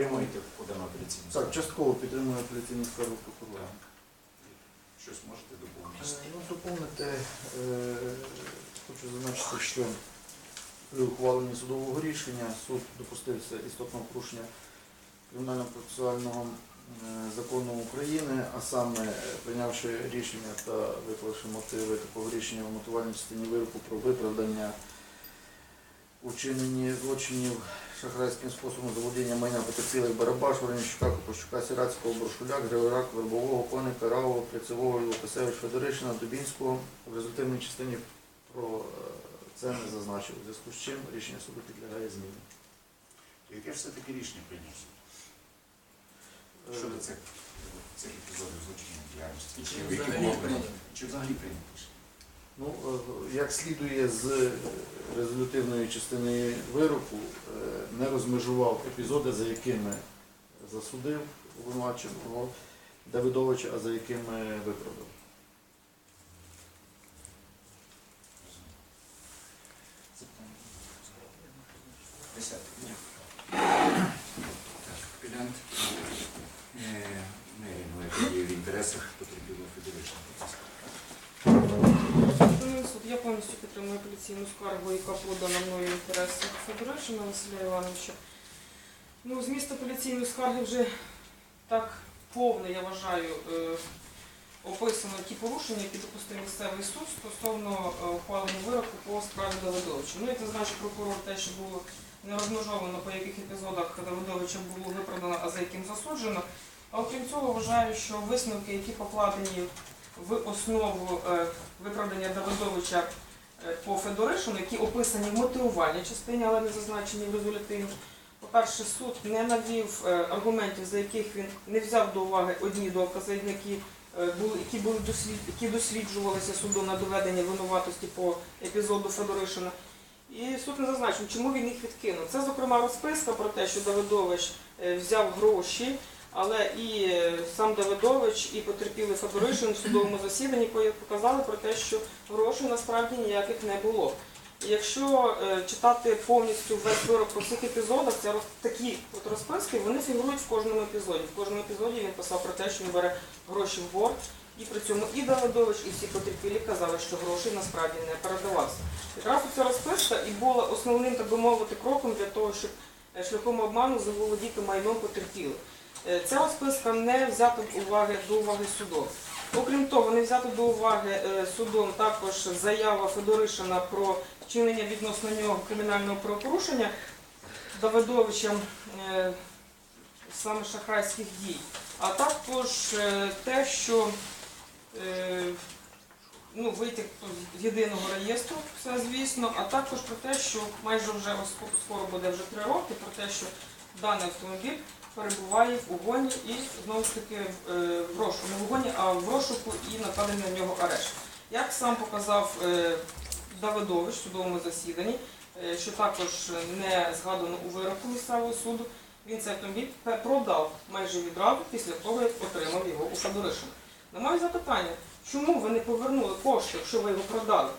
підтримуєте подану апеляційну Так, частково підтримую апеляційну скаргу прокурора. Щось можете доповнити? Е, Ну, доповнити, е, хочу зазначити, що при ухваленні судового рішення суд допустився істотного порушення кримінально-процесуального е, закону України, а саме прийнявши рішення та виклавши мотиви такого рішення в мотивальній частині вироку про виправдання учинені злочинів шахрайським способом заволодіння майна потерпілих Барабаш, Воронищука, Копощука, Сірацького, Боршуляк, Григорак, Вербового, Коника, Равого, Прицевого, Лукасевич, Федоришина, Дубінського. В результативній частині про е, це не зазначив, у зв'язку з чим рішення суду підлягає зміні. Яке ж все-таки рішення прийняв суд? Е, Щодо цих, цих епізодів злочинної діяльності? Чи взагалі рішення? Ну, е, як слідує з резолютивної частини вироку, е, не розмежував епізоди, за якими засудив обвинуваченого Давидовича, а за якими виправдав. Десяте. Е, не в інтересах. Шановний суд, я повністю підтримую апеляційну скаргу, яка подана мною в інтересах Федоришина Василя Івановича. Ну, зміст апеляційної скарги вже так повно, я вважаю, е, описано ті порушення, які допустив місцевий суд стосовно е, ухвалення вироку по справі Давидовича. Ну, як зазначив прокурор, те, що було не розмежовано, по яких епізодах Давидовича було виправдано, а за яким засуджено. А окрім цього, вважаю, що висновки, які покладені в основу е, виправдання Давидовича по Федоришину, які описані в мотивувальній частині, але не зазначені в резолютивній. По-перше, суд не навів е, аргументів, за яких він не взяв до уваги одні докази, які е, були, які були дослід, які досліджувалися судом на доведення винуватості по епізоду Федоришина. І суд не зазначив, чому він їх відкинув. Це, зокрема, розписка про те, що Давидович е, взяв гроші, але і е, сам Давидович, і потерпілий Федоришин в судовому засіданні показали про те, що грошей насправді ніяких не було. Якщо е, читати повністю весь вирок по всіх епізодах, це такі от розписки, вони фігурують в кожному епізоді. В кожному епізоді він писав про те, що він бере гроші в борг, і при цьому і Давидович, і всі потерпілі казали, що грошей насправді не передавався. Якраз ця розписка і була основним, так би мовити, кроком для того, щоб шляхом обману заволодіти майном потерпілих. Е, Ця розписка не взята уваги, до уваги судом. Окрім того, не взято до уваги е, судом також заява Федоришина про вчинення відносно нього кримінального правопорушення Давидовичем е, саме шахрайських дій. А також е, те, що е, ну, витяг з єдиного реєстру, все звісно, а також про те, що майже вже скоро- буде вже три роки, про те, що даний автомобіль перебуває в угоні і знову ж таки в, е, розшуку, не в угоні, а в розшуку і накладений на нього арешт. Як сам показав е, Давидович в судовому засіданні, е, що також не згадано у вироку місцевого суду, він цей автомобіль продав майже відразу після того, як отримав його у Федоришина. На моє запитання, чому ви не повернули кошти, якщо ви його продали?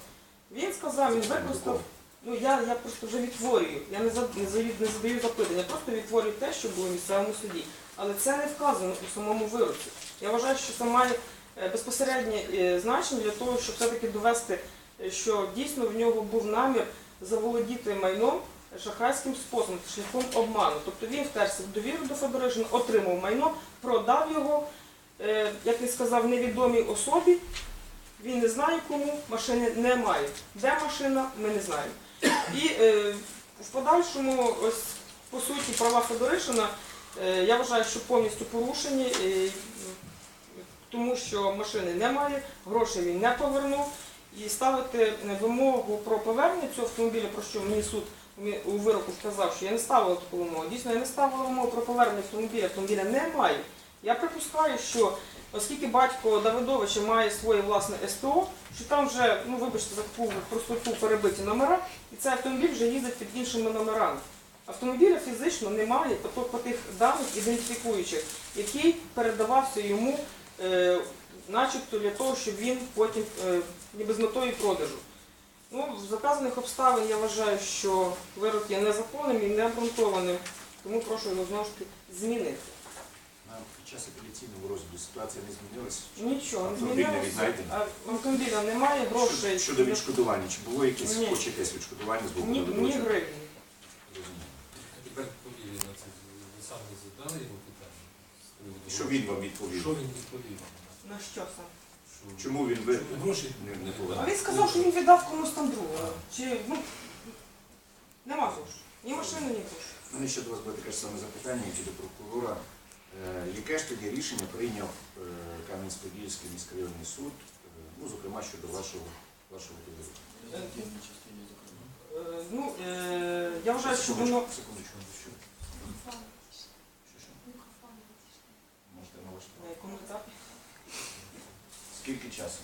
Він сказав, він використав. Ну я, я просто вже відтворюю. Я не, за- не, задаю, не задаю запитання, я просто відтворюю те, що було в місцевому суді. Але це не вказано у самому вироці. Я вважаю, що це має е, безпосереднє е, значення для того, щоб все-таки довести, е, що дійсно в нього був намір заволодіти майном шахрайським способом, шляхом обману. Тобто він втерся в довіру до Федоришина, отримав майно, продав його, як він сказав, невідомій особі. Він не знає кому, машини немає. Де машина, ми не знаємо. І е, в подальшому, ось по суті, права Федоришина, е, я вважаю, що повністю порушені, е, тому що машини немає, грошей він не повернув. І ставити вимогу про повернення цього автомобіля, про що мені суд у вироку сказав, що я не ставила таку вимогу. Дійсно, я не ставила вимогу про повернення автомобіля, автомобіля немає. Я припускаю, що оскільки батько Давидовича має своє власне СТО, що там вже, ну вибачте, за таку простоту перебиті номера, і цей автомобіль вже їздить під іншими номерами. Автомобіля фізично немає по, по тих даних ідентифікуючих, який передавався йому, е, начебто для того, щоб він потім е, ніби з метою продажу. Ну, з заказаних обставин я вважаю, що вирок є незаконним і необґрунтованим. Тому прошу його знову ж таки змінити. Під час апеляційного розгляду ситуація не змінилася? Нічого, не змінилося. Автомобіля немає, грошей. Щодо- Щодо відшкодування, чи було якесь Ні. хоч якесь відшкодування з боку Ні, ні додавача? гривні. Тепер повірю на це. Ви самі задали йому питання. з приводу Що він вам відповів? Що він відповів? На що сам? Що- Чому він ви Чому гроші не, не А повернув? він сказав, що він віддав комусь там другому. Чи ну нема грошей. Ні машини, ні грошей. У мене ще до вас буде таке ж саме запитання, як і до прокурора. Е, яке ж тоді рішення прийняв е, Кам'янсько-Подільський міськрайонний суд, е, ну, зокрема щодо вашого вашого підрозділу? Ну, е, я вважаю, що воно... Секундочку, що? Можете налаштувати. На якому етапі? Скільки часу?